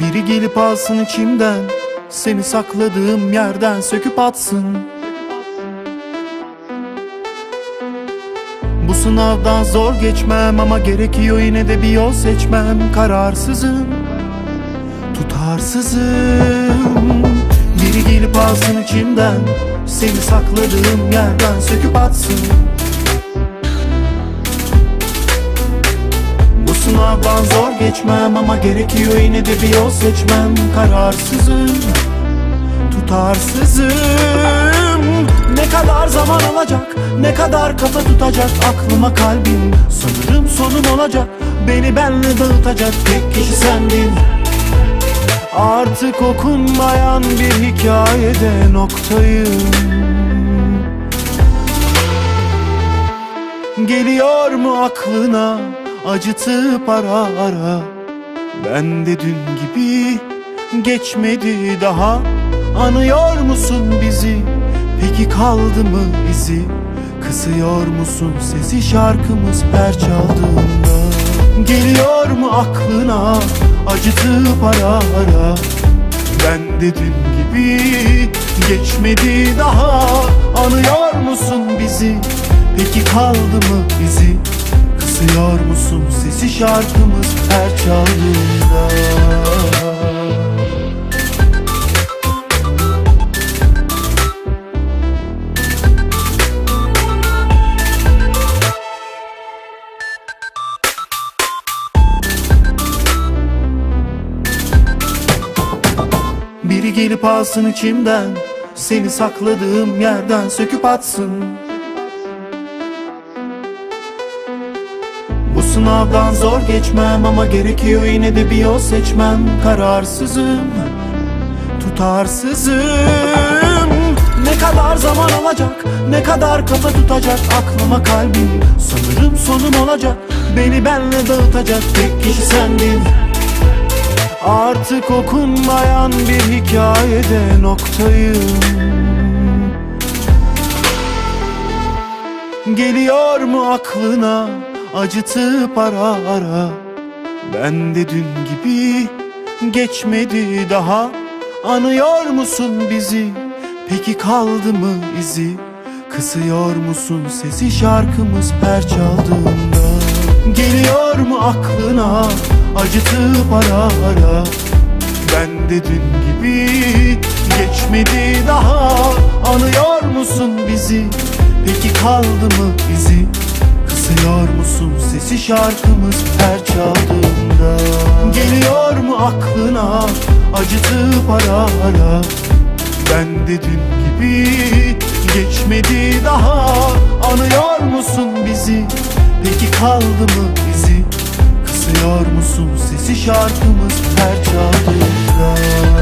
Biri gelip alsın içimden Seni sakladığım yerden söküp atsın. Bu sınavdan zor geçmem ama gerekiyor yine de bir yol seçmem. Kararsızım, tutarsızım. Biri gelip alsın içimden Seni sakladığım yerden söküp atsın sınavdan zor geçmem ama gerekiyor yine de bir yol seçmem. Kararsızım, tutarsızım. Ne kadar zaman alacak, ne kadar kafa tutacak Aklıma kalbim, sanırım sonum olacak Beni benle dağıtacak tek kişi sendin. Artık okunmayan bir hikayede noktayım. Geliyor mu aklına acıtıp ara ara. Ben de dün gibi geçmedi daha. Anıyor musun bizi? Peki kaldı mı izi Kısıyor musun sesi şarkımız her çaldığında? Geliyor mu aklına acıtıp ara ara? Ben de dün gibi geçmedi daha. Anıyor musun bizi? Peki kaldı mı izi Kısıyor musun sesi şarkımız her çaldığında? Biri gelip alsın içimden Seni sakladığım yerden söküp atsın sınavdan zor geçmem ama gerekiyor yine de bir yol seçmem. Kararsızım, tutarsızım. Ne kadar zaman alacak, ne kadar kafa tutacak Aklıma kalbim, sanırım sonum olacak Beni benle dağıtacak tek kişi sendin. Artık okunmayan bir hikayede noktayım. Geliyor mu aklına acıtıp ara ara. Ben de dün gibi geçmedi daha. Anıyor musun bizi? Peki kaldı mı izi? Kısıyor musun sesi şarkımız her çaldığında? Geliyor mu aklına acıtıp ara ara? Ben de dün gibi geçmedi daha. Anıyor musun bizi? Peki kaldı mı izi sesi şarkımız her çaldığında. Geliyor mu aklına acıtıp ara ara? Ben de dün gibi geçmedi daha. Anıyor musun bizi? Peki kaldı mı izi Kısıyor musun sesi şarkımız her çaldığında